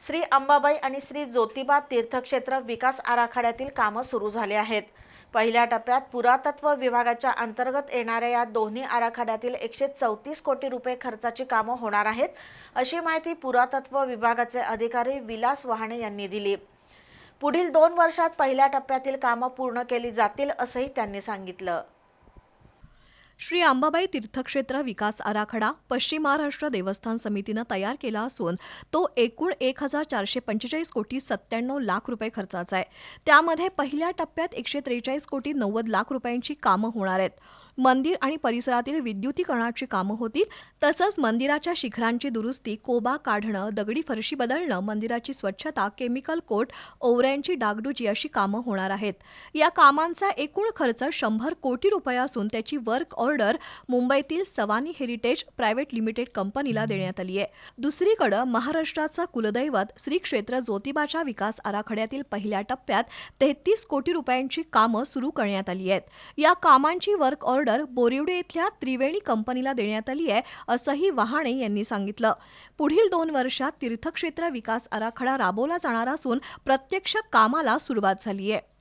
श्री अंबाबाई आणि श्री ज्योतिबा तीर्थक्षेत्र विकास आराखड्यातील कामं सुरू झाली आहेत. पहिल्या टप्प्यात पुरातत्व विभागाच्या अंतर्गत येणाऱ्या या दोन्ही आराखड्यातील एकशे चौतीस कोटी रुपये खर्चाची कामं होणार आहेत अशी माहिती पुरातत्व विभागाचे अधिकारी विलास वहाणे यांनी दिली. पुढील दोन वर्षात पहिल्या टप्प्यातील कामं पूर्ण केली जातील असंही त्यांनी सांगितलं. श्री अंबाबाई तीर्थक्षेत्र विकास आराखडा पश्चिम महाराष्ट्र देवस्थान समितीनं तयार केला असून तो एकूण एक हजार चारशे पंचेचाळीस कोटी सत्त्याण्णव लाख रुपये खर्चाचा आहे. त्यामध्ये पहिल्या टप्प्यात एकशे त्रेचाळीस कोटी नव्वद लाख रुपयांची कामं होणार आहेत. मंदिर आणि परिसरातील विद्युतीकरणाची कामं होतील. तसंच मंदिराच्या शिखरांची दुरुस्ती कोबा काढणं दगडी फरशी बदलणं मंदिराची स्वच्छता केमिकल कोट ओवऱ्यांची डागडुजी अशी कामं होणार आहेत. या कामांचा एकूण खर्च शंभर कोटी रुपये असून त्याची वर्क ऑर्डर मुंबईतील सवानी हेरिटेज प्रायव्हेट लिमिटेड कंपनीला देण्यात आली आहे. दुसरीकडे महाराष्ट्राचं कुलदैवत श्री क्षेत्र ज्योतिबाच्या विकास आराखड्यातील पहिल्या टप्प्यात तेहतीस कोटी रुपयांची कामं सुरू करण्यात आली आहेत. या कामांची वर्क ऑर्डर बोरिवडे इथल्या त्रिवेणी कंपनीला देण्यात आली आहे असंही वहाणे यांनी सांगितलं. पुढील दोन वर्षात तीर्थक्षेत्र विकास आराखडा राबवला जाणार असून प्रत्यक्ष कामाला सुरुवात झाली आहे.